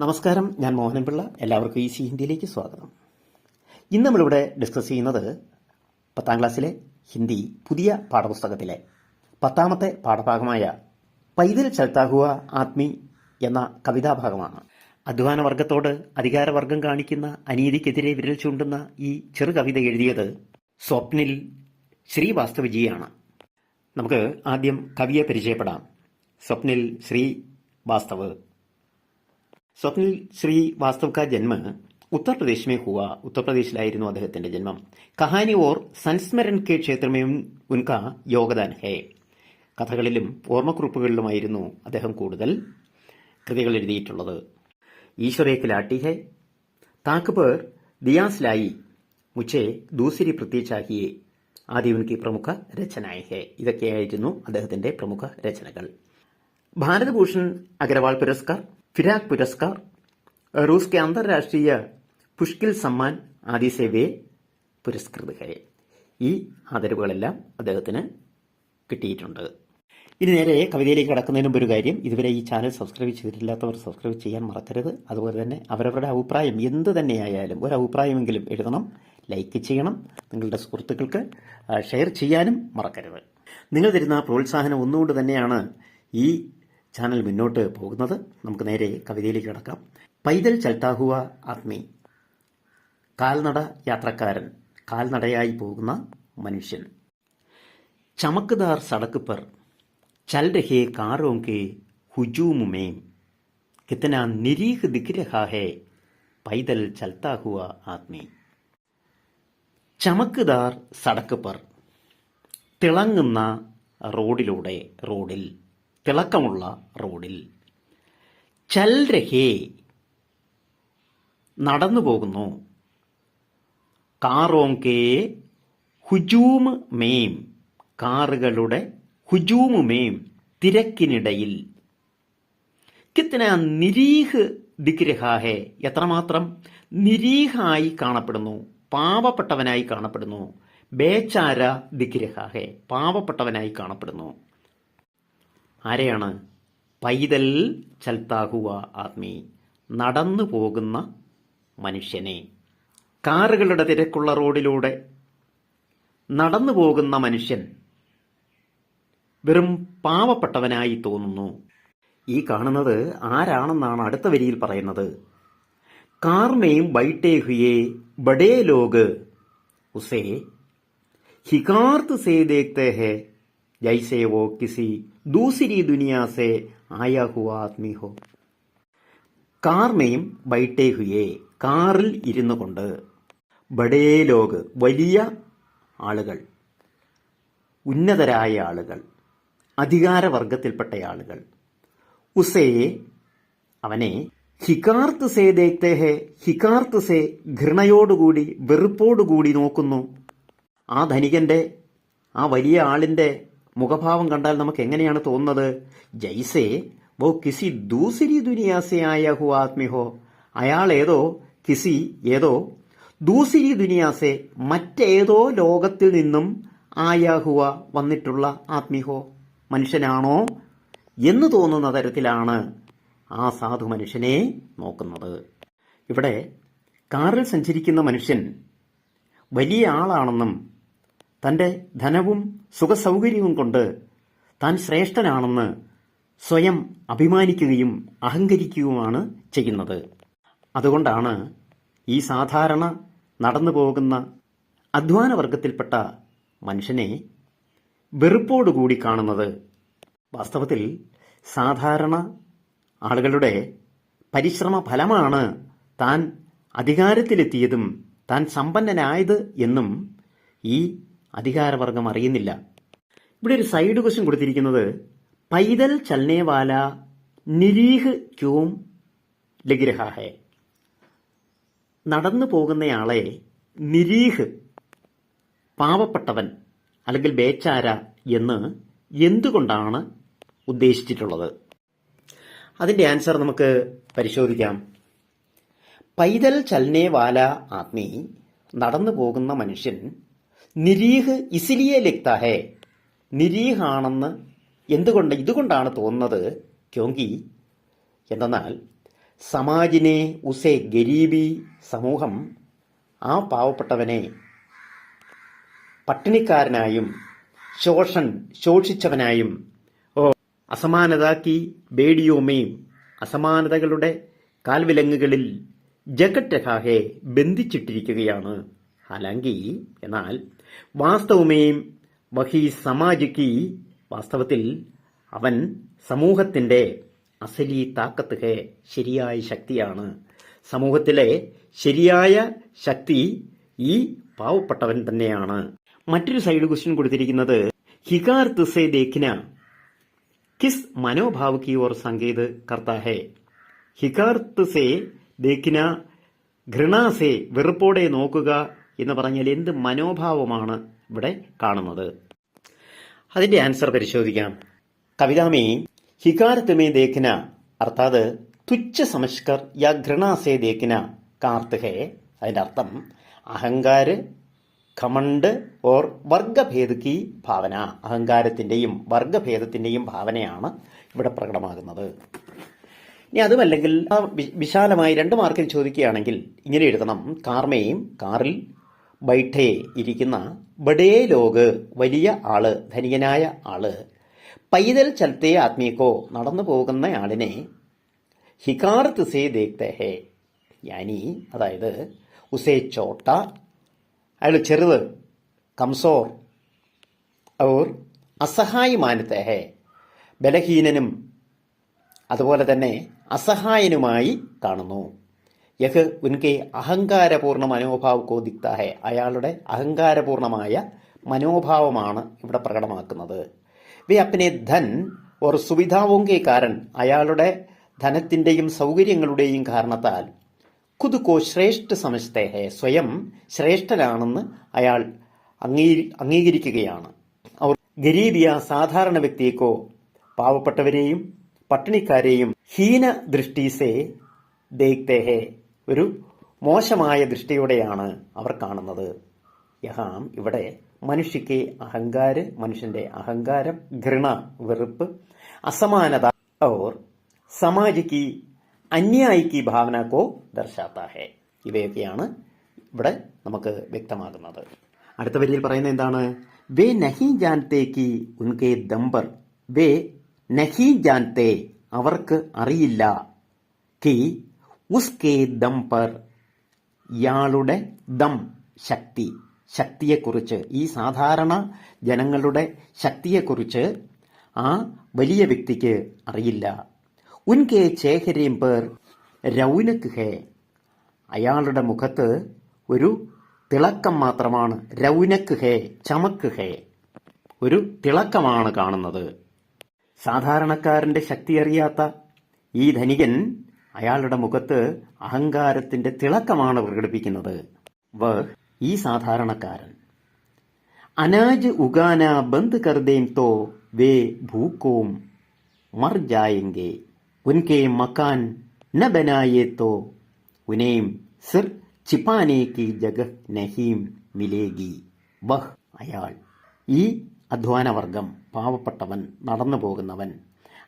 നമസ്കാരം ഞാൻ മോഹനൻപിള്ള. എല്ലാവർക്കും ഈ സി ഹിന്ദിയിലേക്ക് സ്വാഗതം. ഇന്ന് നമ്മളിവിടെ ഡിസ്കസ് ചെയ്യുന്നത് പത്താം ക്ലാസ്സിലെ ഹിന്ദി പുതിയ പാഠപുസ്തകത്തിലെ പത്താമത്തെ പാഠഭാഗമായ പൈതൽ ചൽത്താഹുവ ആത്മി എന്ന കവിതാഭാഗമാണ്. അധ്വാന വർഗത്തോട് അധികാരവർഗം കാണിക്കുന്ന അനീതിക്കെതിരെ വിരൽ ചൂണ്ടുന്ന ഈ ചെറു കവിത എഴുതിയത് സ്വപ്നിൽ ശ്രീവാസ്തവജിയാണ്. നമുക്ക് ആദ്യം കവിയെ പരിചയപ്പെടാം. സ്വപ്നിൽ ശ്രീ വാസ്തവ് സ്വപ്നിൽ ശ്രീ വാസ്തവ് का जन्म उत्तर प्रदेश में हुआ उत्तर പ്രദേശിലായിരുന്നു അദ്ദേഹത്തിന്റെ ജന്മം കഹാനി ഓർ സംസ്മരൺ കെ ക്ഷേത്രമേ ഉൻക യോഗദാൻ ഹേ കഥകളിലും ഓർമ്മക്കുറിപ്പുകളിലുമായിരുന്നു അദ്ദേഹം കൂടുതൽ കൃതികൾ എഴുതിയിട്ടുള്ളത് ഈശ്വരേ കിലാട്ടി ഹെ താക്ക് പേർ ദിയാസ്ലായി മുച്ചേ ദൂസരി പൃഥ്വി ചാഹിയെ ആദ്യ ഉൻകി പ്രമുഖ രചനായ ഹെ ഇതൊക്കെയായിരുന്നു അദ്ദേഹത്തിന്റെ പ്രമുഖ രചനകൾ ഭാരതഭൂഷൺ അഗ്രവാൾ പുരസ്കാർ ഫിരാക് പുരസ്കാർ റൂസ് കെ അന്താരാഷ്ട്രീയ പുഷ്കിൽ സമ്മാൻ ആദി സേവയെ പുരസ്കൃതരെ ഈ ആദരവുകളെല്ലാം അദ്ദേഹത്തിന് കിട്ടിയിട്ടുണ്ട്. ഇനി നേരെ കവിതയിലേക്ക് കടക്കുന്നതിന് മുമ്പ് ഒരു കാര്യം. ഇതുവരെ ഈ ചാനൽ സബ്സ്ക്രൈബ് ചെയ്തിട്ടില്ലാത്തവർ സബ്സ്ക്രൈബ് ചെയ്യാൻ മറക്കരുത്. അതുപോലെ തന്നെ അവരവരുടെ അഭിപ്രായം എന്ത് തന്നെയായാലും ഒരു അഭിപ്രായമെങ്കിലും എഴുതണം ലൈക്ക് ചെയ്യണം നിങ്ങളുടെ സുഹൃത്തുക്കൾക്ക് ഷെയർ ചെയ്യാനും മറക്കരുത്. നിങ്ങൾ തരുന്ന പ്രോത്സാഹനം ഒന്നുകൊണ്ട് തന്നെയാണ് ഈ ചാനൽ മുന്നോട്ട് പോകുന്നത്. നമുക്ക് നേരെ കവിതയിലേക്ക് കിടക്കാം. പൈതൽ ചൽട്ടാഹുവ ആത്മി. കാൽനട യാത്രക്കാരൻ. കാൽനടയായി പോകുന്ന മനുഷ്യൻ. ചമക്കുദാർ സടക്കുപ്പർ പർ ചൽ രഹേ കിത്തന നിരീഹ് ദിഖ് പൈതൽ ചൽത്താ ആത്മി. ചമക്കുദാർ സടക്കുപ്പർ തിളങ്ങുന്ന റോഡിലൂടെ റോഡിൽ തിളക്കമുള്ള റോഡിൽ. ചൽ രഹേ നടന്നു പോകുന്നു. കാറോങ്കേ ഹുജൂം മേം കാറുകളുടെ ഹുജൂമ് മേം തിരക്കിനിടയിൽ. കിത്തന നിരീഹ് ദിഗ്രഹാഹെ എത്രമാത്രം നിരീഹായി കാണപ്പെടുന്നു പാവപ്പെട്ടവനായി കാണപ്പെടുന്നു. ബേച്ചാര ദിഗ്രഹാഹെ പാവപ്പെട്ടവനായി കാണപ്പെടുന്നു. ആരെയാണ്? പൈതൽ ചൽത്താഹുവ ആത്മി. നടന്നു പോകുന്ന മനുഷ്യനെ. കാറുകളുടെ തിരക്കുള്ള റോഡിലൂടെ നടന്നു പോകുന്ന മനുഷ്യൻ വെറും പാവപ്പെട്ടവനായി തോന്നുന്നു. ഈ കാണുന്നത് ആരാണെന്നാണ് അടുത്ത വരിയിൽ പറയുന്നത്? കാർമേം ബൈട്ടേഹുയെ ബഡേ ലോക് ഉസേ ഹികാർത്ത് സേ ദേഖ്തേ ഹെ ജൈസേ വോ കിസി ദൂസരി ദുനിയാസേ ആയാ ഹുവാ ആദ്മി ഹോ. കാർമേം ബൈട്ടേ ഹുയേ കാറിൽ ഇരുന്നു കൊണ്ട് ബഡേ ലോക് വലിയ ആളുകൾ ഉന്നതരായ ആളുകൾ അധികാരവർഗത്തിൽപ്പെട്ട ആളുകൾ. ഉസയെ അവനെ ഹിക്കാർത്ത് സേ ദേഖ്തേ ഹിക്കാർത്ത് സേ ഘൃണയോടുകൂടി വെറുപ്പോടുകൂടി നോക്കുന്നു. ആ ധനികന്റെ ആ വലിയ ആളിന്റെ മുഖഭാവം കണ്ടാൽ നമുക്ക് എങ്ങനെയാണ് തോന്നുന്നത്? ജൈസേ വോ കിസി ദൂസരി ദുനിയാസെ ആയ ഹു ആത്മിഹോ. അയാൾ ഏതോ കിസി ഏതോ ദൂസരി ദുനിയാസെ മറ്റേതോ ലോകത്തിൽ നിന്നും ആയാഹുവ വന്നിട്ടുള്ള ആത്മിഹോ. മനുഷ്യനാണോ എന്ന് തോന്നുന്ന തരത്തിലാണ് ആ സാധു മനുഷ്യനെ നോക്കുന്നത്. ഇവിടെ കാറിൽ സഞ്ചരിക്കുന്ന മനുഷ്യൻ വലിയ ആളാണെന്നും തന്റെ ധനവും സുഖസൗകര്യവും കൊണ്ട് താൻ ശ്രേഷ്ഠനാണെന്ന് സ്വയം അഭിമാനിക്കുകയും അഹങ്കരിക്കുകയുമാണ് ചെയ്യുന്നത്. അതുകൊണ്ടാണ് ഈ സാധാരണ നടന്നു പോകുന്ന അധ്വാനവർഗത്തിൽപ്പെട്ട മനുഷ്യനെ വെറുപ്പോടുകൂടി കാണുന്നത്. വാസ്തവത്തിൽ സാധാരണ ആളുകളുടെ പരിശ്രമ ഫലമാണ് താൻ അധികാരത്തിലെത്തിയതും താൻ സമ്പന്നനായത് എന്നും ഈ അധികാരവർഗം അറിയുന്നില്ല. ഇവിടെ ഒരു സൈഡ് ക്വസ്റ്റ്യൻ കൊടുത്തിരിക്കുന്നത് പൈതൽ ചൽനേവാല നിരീഹ് ക്യൂം ലഗ്രഹാഹെ. നടന്നു പോകുന്നയാളെ നിരീഹ് പാവപ്പെട്ടവൻ അല്ലെങ്കിൽ ബേച്ചാര എന്ന് എന്തുകൊണ്ടാണ് ഉദ്ദേശിച്ചിട്ടുള്ളത്? അതിന്റെ ആൻസർ നമുക്ക് പരിശോധിക്കാം. പൈതൽ ചൽനേവാല ആത്മി നടന്നു പോകുന്ന മനുഷ്യൻ നിരീഹ് ഇസിലിയെ ലിക്താഹേ നിരീഹാണെന്ന് എന്തുകൊണ്ട് ഇതുകൊണ്ടാണ് തോന്നുന്നത്? ക്യോങ്കി എന്തെന്നാൽ സമാജിനെ ഉസേ ഗരീബി സമൂഹം ആ പാവപ്പെട്ടവനെ പട്ടിണിക്കാരനായും ശോഷൻ ശോഷിച്ചവനായും ഓ അസമാനതാക്കി ബേഡിയോമയും അസമാനതകളുടെ കാൽവിലങ്ങുകളിൽ ജഗറ്റഹാഹെ ബന്ധിച്ചിട്ടിരിക്കുകയാണ്. ഹാലാങ്കി എന്നാൽ വാസ്തവമേ വഹി സമാജിക്ക് വാസ്തവത്തിൽ അവൻ സമൂഹത്തിന്റെ അസലി താക്കത്ത് ശരിയായ ശക്തിയാണ്. സമൂഹത്തിലെ ശരിയായ ശക്തി ഈ പാവപ്പെട്ടവൻ തന്നെയാണ്. മറ്റൊരു സൈഡ് ക്വസ്റ്റ്യൻ കൊടുത്തിരിക്കുന്നത് ഹികാർ തുസേ ദേഖിന കിസ് മനോഭാവ് കി ഓർ സംഗീത് കർത്താഹെ ഹികാർ തുസേ ദേഖിന ഘൃണാസെ വെറുപ്പോടെ നോക്കുക എന്ന് പറഞ്ഞാൽ എന്ത് മനോഭാവമാണ് ഇവിടെ കാണുന്നത്? അതിന്റെ ആൻസർ പരിശോധിക്കാം. കവിതാമേ ഹികാരത്ത് ദേഖന അർത്ഥാത് തുച്ഛ സമഷ്കർ യാ ഘൃണാസേ ദേഖിന കാർത്തികേ അതിന്റെ അർത്ഥം അഹങ്കാര് ഖമണ്ട് ഓർ വർഗഭേദക്കി ഭാവന. അഹങ്കാരത്തിന്റെയും വർഗഭേദത്തിന്റെയും ഭാവനയാണ് ഇവിടെ പ്രകടമാകുന്നത്. ഇനി അതുമല്ലെങ്കിൽ വിശാലമായി രണ്ട് മാർക്കിൽ ചോദിക്കുകയാണെങ്കിൽ ഇങ്ങനെ എഴുതണം. കാർമേയും കാറിൽ ബൈഠേ ഇരിക്കുന്ന ബഡേ ലോക് വലിയ ആൾ ധനികനായ ആൾ. പൈതൽ ചലത്തെ ആത്മീയക്കോ നടന്നു പോകുന്ന ആളിനെ ഹികാർത്ത് തുസേ ദേഖ്തേ ഹേ. യാനി അതായത് ഉസേ ചോട്ട അയാൾ ചെറുത് കംസോർ ഔർ അസഹായി മാനത്തെ ഹേ. ബലഹീനനും അതുപോലെ തന്നെ അസഹായനുമായി കാണുന്നു. യഹ് ഉൻകെ അഹങ്കാരപൂർണ മനോഭാവ കോദിക്താഹെ അയാളുടെ അഹങ്കാരപൂർണമായ മനോഭാവമാണ് ഇവിടെ പ്രകടമാക്കുന്നത്. വേ അപ്പനെ ധൻ ഓർ സുവിധാവോങ്കെ കാരൻ അയാളുടെ ധനത്തിന്റെയും സൗകര്യങ്ങളുടെയും കാരണത്താൽ ഖുദ് കോ ശ്രേഷ്ഠ സമസ്തേഹെ സ്വയം ശ്രേഷ്ഠനാണെന്ന് അയാൾ അംഗീ അംഗീകരിക്കുകയാണ്. അവർ ഗരീബിയ സാധാരണ വ്യക്തിയേക്കോ പാവപ്പെട്ടവരെയും പട്ടിണിക്കാരെയും ഹീന ദൃഷ്ടിസെ ദേഖ്തേഹെ ഒരു മോശമായ ദൃഷ്ടിയോടെയാണ് അവർ കാണുന്നത്. യഹാം ഇവിടെ മനുഷ്യക്ക് അഹങ്കാര് മനുഷ്യന്റെ അഹങ്കാരം ഘൃണ വെറുപ്പ് അസമാനത ഓർ സമാജിക്ക് അന്യായിക്ക് ഭാവന കോ ദർശാത്ത ഹേ. ഇവയൊക്കെയാണ് ഇവിടെ നമുക്ക് വ്യക്തമാകുന്നത്. അടുത്ത വരിയിൽ പറയുന്നത് എന്താണ്? വേ നഹി ജാൻതേക്ക് ഉൻകെ ദമ്പർ വേ നഹി ജാൻതേ അവർക്ക് അറിയില്ല. കി ഉസ്കെ ദം പർ ഇയാളുടെ ദം ശക്തി. ശക്തിയെക്കുറിച്ച് ഈ സാധാരണ ജനങ്ങളുടെ ശക്തിയെക്കുറിച്ച് ആ വലിയ വ്യക്തിക്ക് അറിയില്ല. ഉൻകെ ചേഹരീം പേർ രൗനക്ക് ഹേ. അയാളുടെ മുഖത്ത് ഒരു തിളക്കം മാത്രമാണ്. രൗനക്ക് ഹേ ചമക്ക് ഹേ. ഒരു തിളക്കമാണ് കാണുന്നത്. സാധാരണക്കാരന്റെ ശക്തി അറിയാത്ത ഈ ധനികൻ അയാളുടെ മുഖത്ത് അഹങ്കാരത്തിന്റെ തിളക്കമാണ് പ്രകടിപ്പിക്കുന്നത്. വ ഈ സാധാരണക്കാരൻ. അനാജ് ഉഗാന ബന്ദ് കർദേം തോ വേ ഭൂക്കോം മർ ജായെങ്കെ. ഉൻകെ മക്കാൻ ന ബനായേ തോ. ഉനേം സിർ ചിപ്പാനെ കി ജഗഹ് നഹീം മിലേഗി. വഹ് അയാൾ. ഈ അധ്വാനവർഗം പാവപ്പെട്ടവൻ നടന്നു പോകുന്നവൻ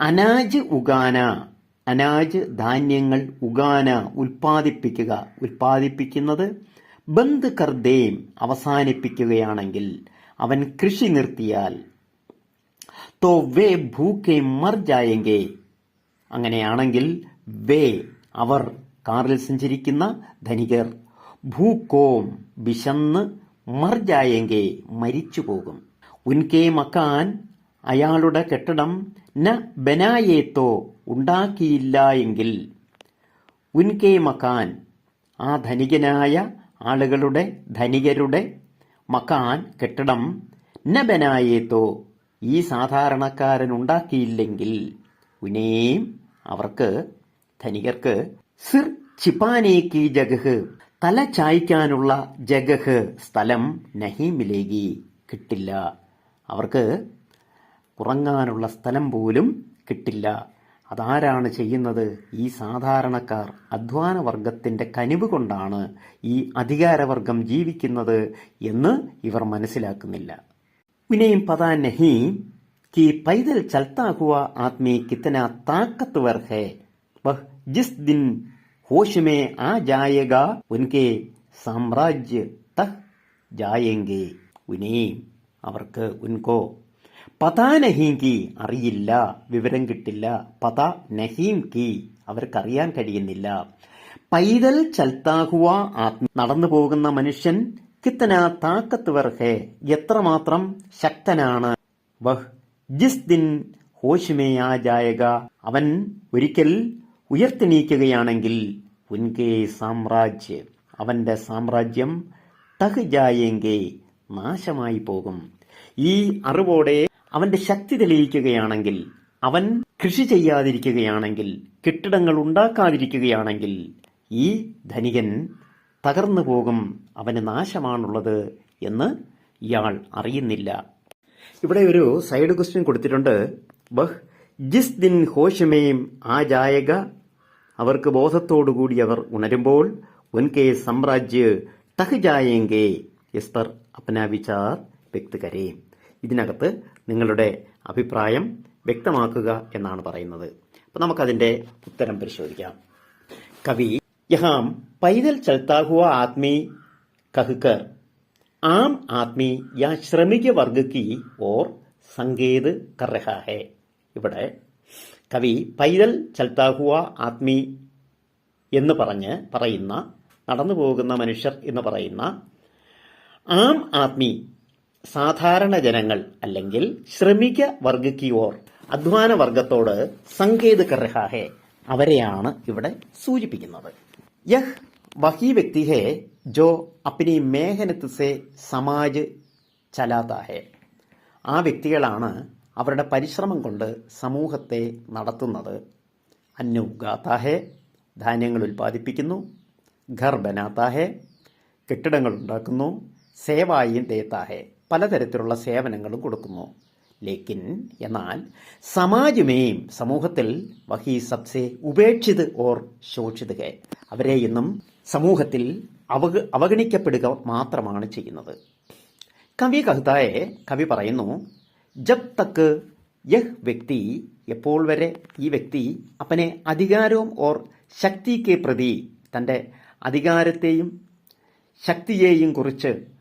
അനാജ് ഉഗാന അനാജ് ധാന്യങ്ങൾ ഉഗാന ഉൽപ്പാദിപ്പിക്കുക. ഉൽപ്പാദിപ്പിക്കുന്നത് ബന്ദ് കർദേം അവസാനിപ്പിക്കുകയാണെങ്കിൽ അവൻ കൃഷി നിർത്തിയാൽ തോ വേ ഭൂക്കെ മർ ജായെങ്കെ അങ്ങനെയാണെങ്കിൽ വേ അവർ കാറിൽ സഞ്ചരിക്കുന്ന ധനികർ ഭൂക്കോം വിശന്ന് മർ ജായെങ്കെ മരിച്ചു പോകും ഉൻകെ മക്കാൻ അയാളുടെ കെട്ടിടം ന ബനായേത്തോ ഉണ്ടാക്കിയില്ല എങ്കിൽ ഉൻകെ മകാൻ ആ ധനികനായ ആളുകളുടെ ധനികരുടെ മക്കാൻ കെട്ടിടം ന ബനായേത്തോ ഈ സാധാരണക്കാരൻ ഉണ്ടാക്കിയില്ലെങ്കിൽ ഉനേം അവർക്ക് ധനികർക്ക് സിർ ചിപ്പാനേക്കി ജഗഹ് തല ചായ്ക്കാനുള്ള ജഗഹ് സ്ഥലം നഹീമിലേകി കിട്ടില്ല. അവർക്ക് ഉറങ്ങാനുള്ള സ്ഥലം പോലും കിട്ടില്ല. അതാരാണ് ചെയ്യുന്നത്? ഈ സാധാരണക്കാർ അധ്വാനവർഗത്തിന്റെ കനിവ് കൊണ്ടാണ് ഈ അധികാരവർഗം ജീവിക്കുന്നത് എന്ന് ഇവർ മനസ്സിലാക്കുന്നില്ല. വിനയും പതാ നഹി കി പൈതൽ ചൽത്താകുവ ആത്മീ കിത്തന താക്കത്ത് വർഹേ. വഹ് ജിസ് ദിൻ ഹോഷമേ ആ ജായക ഉൻകെ സാമ്രാജ്യ തഹ് ജായെങ്കെ. ഉനേ അവർക്ക് ഉൻകോ പതാ നഹീം കി അറിയില്ല വിവരം കിട്ടില്ല. പത നഹീം കി അവർക്കറിയാൻ കഴിയുന്നില്ല. പൈതൽ ചൽത്താഹുവ ആത്മ നടന്നു പോകുന്ന മനുഷ്യൻ കിത്തന താക്കത്ത് വർഹെ എത്രമാത്രം ശക്തനാണ്. വഹ് ജിസ് ദിൻ ഹോഷിമേ ആ ജായക. അവൻ ഒരിക്കൽ ഉയർത്തെണീക്കുകയാണെങ്കിൽ ഉൻകെ സാമ്രാജ്യ അവന്റെ സാമ്രാജ്യം തഹ് ജായെങ്കെ നാശമായി പോകും. ഈ അറിവോടെ അവന്റെ ശക്തി തെളിയിക്കുകയാണെങ്കിൽ അവൻ കൃഷി ചെയ്യാതിരിക്കുകയാണെങ്കിൽ കെട്ടിടങ്ങൾ ഉണ്ടാക്കാതിരിക്കുകയാണെങ്കിൽ ഈ ധനികൻ തകർന്നു പോകും അവന് നാശമാണുള്ളത് എന്ന് ഇയാൾ അറിയുന്നില്ല. ഇവിടെ ഒരു സൈഡ് ക്വസ്റ്റ്യൻ കൊടുത്തിട്ടുണ്ട്. ബഹ് ജിസ് ദിൻ ഹോഷമേം ആ ജായക അവർക്ക് ബോധത്തോടുകൂടി അവർ ഉണരുമ്പോൾ ഉൻകെ സാമ്രാജ്യ തഹ് ജായെങ്കെ ഇസ് പർ അപ്ന വിചാർ വ്യക്ത് ഇതിനകത്ത് നിങ്ങളുടെ അഭിപ്രായം വ്യക്തമാക്കുക എന്നാണ് പറയുന്നത്. അപ്പോൾ നമുക്കതിന്റെ ഉത്തരം പരിശോധിക്കാം. കവി യഹാം പൈതൽ ചൽത്താഹുവ ആത്മി ആത്മീ കഹുക്കർ ആം ആത്മീ യാ ശ്രമിക വർഗക്കി ഓർ സങ്കേത് കർഹാഹേ. ഇവിടെ കവി പൈതൽ ചൽത്താഹുവ ആത്മി ആത്മീ എന്ന് പറഞ്ഞ് പറയുന്ന നടന്നു പോകുന്ന മനുഷ്യർ എന്ന് പറയുന്ന ആം ആത്മീ സാധാരണ ജനങ്ങൾ അല്ലെങ്കിൽ ശ്രമിക വർഗക്കിയോർ അധ്വാന വർഗത്തോട് സങ്കേത് കർഹാഹെ അവരെയാണ് ഇവിടെ സൂചിപ്പിക്കുന്നത്. യഹ് വഹി വ്യക്തി ഹെ ജോ അപ്പിനി മേഹനത്ത് സെ സമാജ് ചലാതാഹെ. ആ വ്യക്തികളാണ് അവരുടെ പരിശ്രമം കൊണ്ട് സമൂഹത്തെ നടത്തുന്നത്. അന്ന ഉഗാത്ത ധാന്യങ്ങൾ ഉൽപ്പാദിപ്പിക്കുന്നു ഘർ ബനാത്താഹെ കെട്ടിടങ്ങൾ ഉണ്ടാക്കുന്നു സേവായി തേത്താ ഹെ പലതരത്തിലുള്ള സേവനങ്ങളും കൊടുക്കുന്നു. ലേക്കിൻ എന്നാൽ സമാജമേയും സമൂഹത്തിൽ വഹി സബ്സെ ഉപേക്ഷിത് ഓർ ശോഷിത് ഹെ അവരെ ഇന്നും സമൂഹത്തിൽ അവഗ അവഗണിക്കപ്പെടുക മാത്രമാണ് ചെയ്യുന്നത്. കവി കവിതായെ കവി പറയുന്നു ജബ് തക്ക് യഹ് വ്യക്തി എപ്പോൾ വരെ ഈ വ്യക്തി അപ്പനെ അധികാരവും ഓർ ശക്തിക്ക് പ്രതി തന്റെ അധികാരത്തെയും ശക്തിയെയും കുറിച്ച്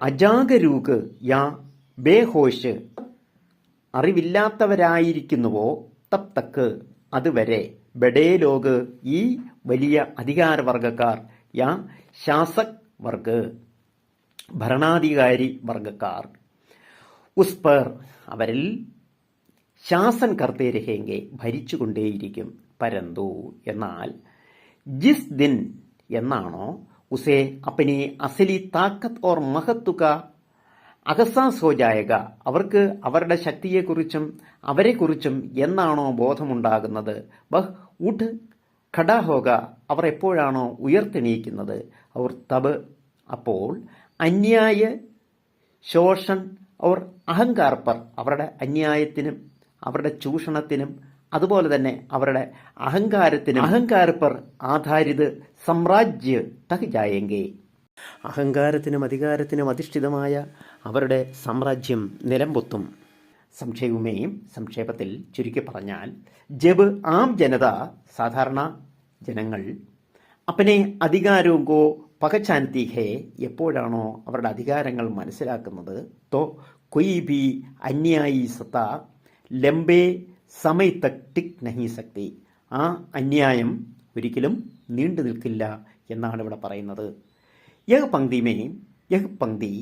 അജാഗരൂക് യാ ബേഹോഷ് അറിവില്ലാത്തവരായിരിക്കുന്നുവോ? തപ്തക്ക് അതുവരെ ബഡേ ലോക് ഈ വലിയ അധികാരവർഗക്കാർ യാ ശാസക് വർഗ് ഭരണാധികാരി വർഗക്കാർ ഉസ്പർ അവരിൽ ശാസൻ കർത്തേ രഹേങ്കെ ഭരിച്ചുകൊണ്ടേയിരിക്കും. പരന്തു എന്നാൽ ജിസ് ദിൻ എന്നാണോ ഉസേ अपनी അസലി താക്കത്ത് ഓർ മഹത്തുക അഹസാസ് ഹോ ജായക അവർക്ക് അവരുടെ ശക്തിയെക്കുറിച്ചും അവരെക്കുറിച്ചും എന്നാണോ ബോധമുണ്ടാകുന്നത്? ബഹ് ഉഠ് ഖഡാ ഹോക. അവർ എപ്പോഴാണോ ഉയർത്തെണീക്കുന്നത്? അവർ തബ് അപ്പോൾ അന്യായ ശോഷൻ അവർ അഹങ്കാർപ്പർ. അവരുടെ അന്യായത്തിനും അവരുടെ ചൂഷണത്തിനും അതുപോലെ തന്നെ അവരുടെ അഹങ്കാരത്തിന് അഹങ്കാരപ്പർ ആധാരിത് സാമ്രാജ്യ തഹ് ജായെങ്കെ അഹങ്കാരത്തിനും അധികാരത്തിനും അധിഷ്ഠിതമായ അവരുടെ സാമ്രാജ്യം നിലംപൊത്തും. സംക്ഷേപമേയും സംക്ഷേപത്തിൽ ചുരുക്കി പറഞ്ഞാൽ ജബ് ആം ജനത സാധാരണ ജനങ്ങൾ. അപ്പനെ അധികാരവും പകച്ചാൻതി ഹേ എപ്പോഴാണോ അവരുടെ അധികാരങ്ങൾ മനസ്സിലാക്കുന്നത്? തോ കൊയ് ബി അന്യായി സത്ത ലംബേ സമയ ടിക് നഹി സക്തി ആ അന്യായം ഒരിക്കലും നീണ്ടു നിൽക്കില്ല എന്നാണ് ഇവിടെ പറയുന്നത്. യഹ് പങ്ക്തിമേ യഹ് പങ്ക്തി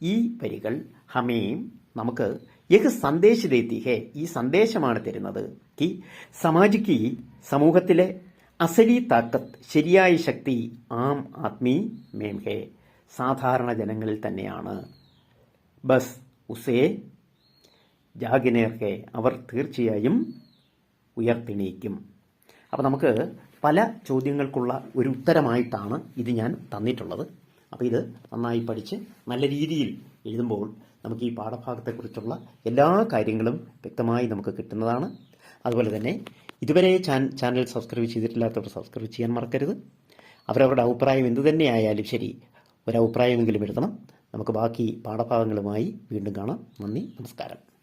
ഈ വരികൾ ഹമേം നമുക്ക് യഹ് സന്ദേശ ദേത്തി ഈ സന്ദേശമാണ് തരുന്നത്. കി സമാജിക്ക് സമൂഹത്തിലെ അസലി താക്കത്ത് ശരിയായ ശക്തി ആം ആത്മീ മേം ഹേ സാധാരണ ജനങ്ങളിൽ തന്നെയാണ്. ബസ് ഉസേ ജാഗിനേർ ഹേ അവർ തീർച്ചയായും ഉയർത്തെണീക്കും. അപ്പോൾ നമുക്ക് പല ചോദ്യങ്ങൾക്കുള്ള ഒരു ഉത്തരമായിട്ടാണ് ഇത് ഞാൻ തന്നിട്ടുള്ളത്. അപ്പോൾ ഇത് നന്നായി പഠിച്ച് നല്ല രീതിയിൽ എഴുതുമ്പോൾ നമുക്ക് ഈ പാഠഭാഗത്തെക്കുറിച്ചുള്ള എല്ലാ കാര്യങ്ങളും വ്യക്തമായി നമുക്ക് കിട്ടുന്നതാണ്. അതുപോലെ തന്നെ ഇതുവരെ ചാൻ ചാനൽ സബ്സ്ക്രൈബ് ചെയ്തിട്ടില്ലാത്തവർ സബ്സ്ക്രൈബ് ചെയ്യാൻ മറക്കരുത്. അവരവരുടെ അഭിപ്രായം എന്തു തന്നെയായാലും ശരി ഒരഭിപ്രായമെങ്കിലും എഴുതണം. നമുക്ക് ബാക്കി പാഠഭാഗങ്ങളുമായി വീണ്ടും കാണാം. നന്ദി നമസ്കാരം.